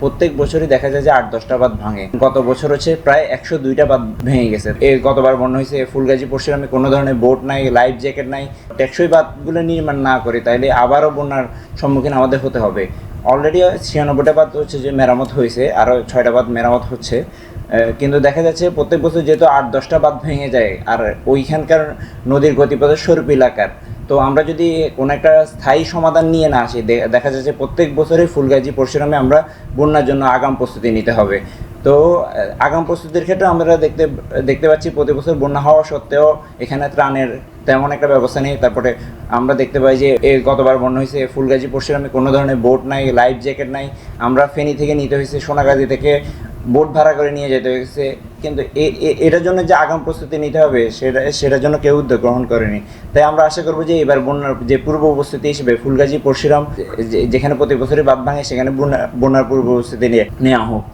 প্রত্যেক বছরই দেখা যায় যে আট, দশটা বাঁধ ভাঙে। গত বছর হচ্ছে প্রায় একশো দুইটা বাঁধ ভেঙে গেছে। এ গতবার বন্যা হয়েছে ফুলগাজী পরশুরামে কোনো ধরনের বোট নাই, লাইফ জ্যাকেট নাই। টেকসই বাঁধগুলো নির্মাণ না করে তাইলে আবারও বন্যার সম্মুখীন আমাদের হতে হবে। অলরেডি ছিয়ানব্বইটা বাদ হচ্ছে যে মেরামত হয়েছে, আরও ছয়টা বাদ মেরামত হচ্ছে। কিন্তু দেখা যাচ্ছে প্রত্যেক বছর যেহেতু আট, দশটা বাদ ভেঙে যায়, আর ওইখানকার নদীর গতিপথের স্বরূপ এলাকার। তো আমরা যদি কোনো একটা স্থায়ী সমাধান নিয়ে না আসি দেখা যাচ্ছে প্রত্যেক বছরই ফুলগাজী পরশুরামে আমরা বন্যার জন্য আগাম প্রস্তুতি নিতে হবে। তো আগাম প্রস্তুতির ক্ষেত্রে আমরা দেখতে দেখতে পাচ্ছি প্রতি বছর বন্যা হওয়া সত্ত্বেও এখানে ত্রাণের তেমন একটা ব্যবস্থা নেই। তারপরে আমরা দেখতে পাই যে, এ, গতবার বন্যা হয়েছে ফুলগাজী পরশুরামে কোনো ধরনের বোট নাই, লাইফ জ্যাকেট নাই। আমরা ফেনী থেকে নিতে হয়েছে, সোনাগাজী থেকে বোট ভাড়া করে নিয়ে যেতে হয়েছে। কিন্তু এটার জন্য যে আগাম প্রস্তুতি নিতে হবে, সেটা, সেটার জন্য কেউ উদ্যোগ গ্রহণ করেনি। তাই আমরা আশা করব যে এবার বন্যার, যে পূর্ব উপস্থিতি হিসেবে ফুলগাজী, পরশুরাম যেখানে প্রতি বছরই বাপ ভাঙে, সেখানে বন্যা- বন্যার পূর্ব উপস্থিতি নিয়ে, নেওয়া হোক।